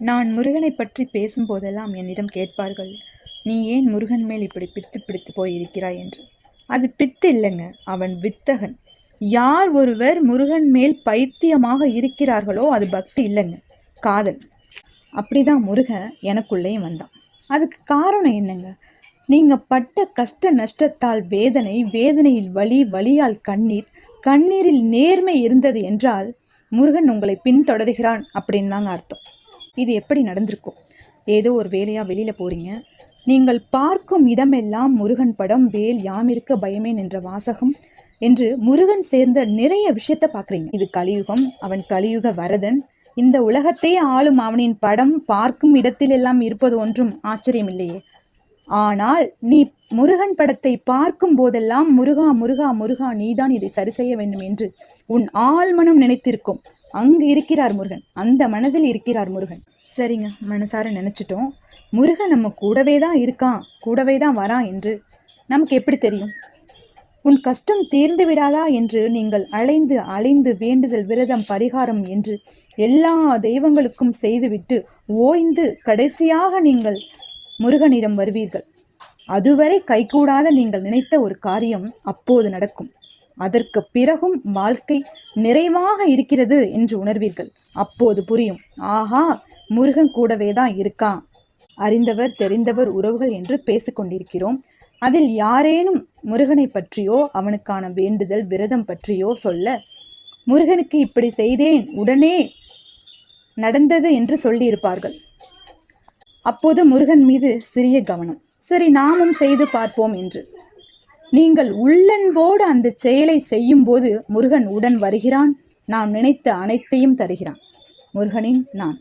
நான் முருகனை பற்றி பேசும்போதெல்லாம் என்னிடம் கேட்பார்கள் நீ ஏன் முருகன் மேல் இப்படி பித்து பிடித்து போயிருக்கிறாய்? என்று. அது பித்து இல்லைங்க அவன் வித்தகன். யார் ஒருவர் முருகன் மேல் பைத்தியமாக இருக்கிறார்களோ அது பக்தி இல்லைங்க காதல். அப்படிதான் முருகன் எனக்குள்ளேயும் வந்தான். அதுக்கு காரணம் என்னங்க? நீங்கள் பட்ட கஷ்ட நஷ்டத்தால் வேதனை வேதனையில் வலி வலியால் கண்ணீர் கண்ணீரில் நேர்மை இருந்தது என்றால் முருகன் உங்களை பின்தொடர்கிறான் அப்படின்னு தாங்க அர்த்தம். இது எப்படி நடந்திருக்கும்? ஏதோ ஒரு வேலையாக வெளியில் போகிறீங்க நீங்கள் பார்க்கும் இடமெல்லாம் முருகன் படம் வேல் யாமிருக்க பயமேன் என்ற வாசகம் என்று முருகன் சேர்ந்த நிறைய விஷயத்த பார்க்குறீங்க. இது கலியுகம் அவன் கலியுக வரதன். இந்த உலகத்தையே ஆளும் அவனின் படம் பார்க்கும் இடத்திலெல்லாம் இருப்பது ஒன்றும் ஆச்சரியமில்லையே. ஆனால் நீ முருகன் படத்தை பார்க்கும் போதெல்லாம் முருகா முருகா முருகா நீதான் இதை சரி செய்ய வேண்டும் என்று உன் ஆழ்மனம் நினைத்திருக்கும். அங்கு இருக்கிறார் முருகன். அந்த மனதில் இருக்கிறார் முருகன். சரிங்க மனசார நினச்சிட்டோம். முருகன் நம்ம கூடவே தான் இருக்கான் கூடவே தான் வரான் என்று நமக்கு எப்படி தெரியும்? உன் கஷ்டம் தீர்ந்து விடாதா என்று நீங்கள் அலைந்து அலைந்து வேண்டுதல் விரதம் பரிகாரம் என்று எல்லா தெய்வங்களுக்கும் செய்துவிட்டு ஓய்ந்து கடைசியாக நீங்கள் முருகனிடம் வருவீர்கள். அதுவரை கைகூடாத நீங்கள் நினைத்த ஒரு காரியம் அப்போது நடக்கும். அதற்கு பிறகும் வாழ்க்கை நிறைவாக இருக்கிறது என்று உணர்வீர்கள். அப்போது புரியும். ஆஹா முருகன் கூடவே தான் இருக்கான் அறிந்தவர் தெரிந்தவர் உறவுகள் என்று பேசிக்கொண்டிருக்கிறோம் அதில் யாரேனும் முருகனை பற்றியோ அவனுக்கான வேண்டுதல் விரதம் பற்றியோ சொல்ல முருகனுக்கு இப்படி செய்தேன் உடனே நடந்தது என்று சொல்லியிருப்பார்கள். அப்போது முருகன் மீது சிறிய கவனம். சரி நாமும் செய்து பார்ப்போம் என்று. நீங்கள் உள்ளன்போடு அந்த செயலை செய்யும்போது முருகன் உடன் வருகிறான். நாம் நினைத்த அனைத்தையும் தருகிறான். முருகனின் நான்.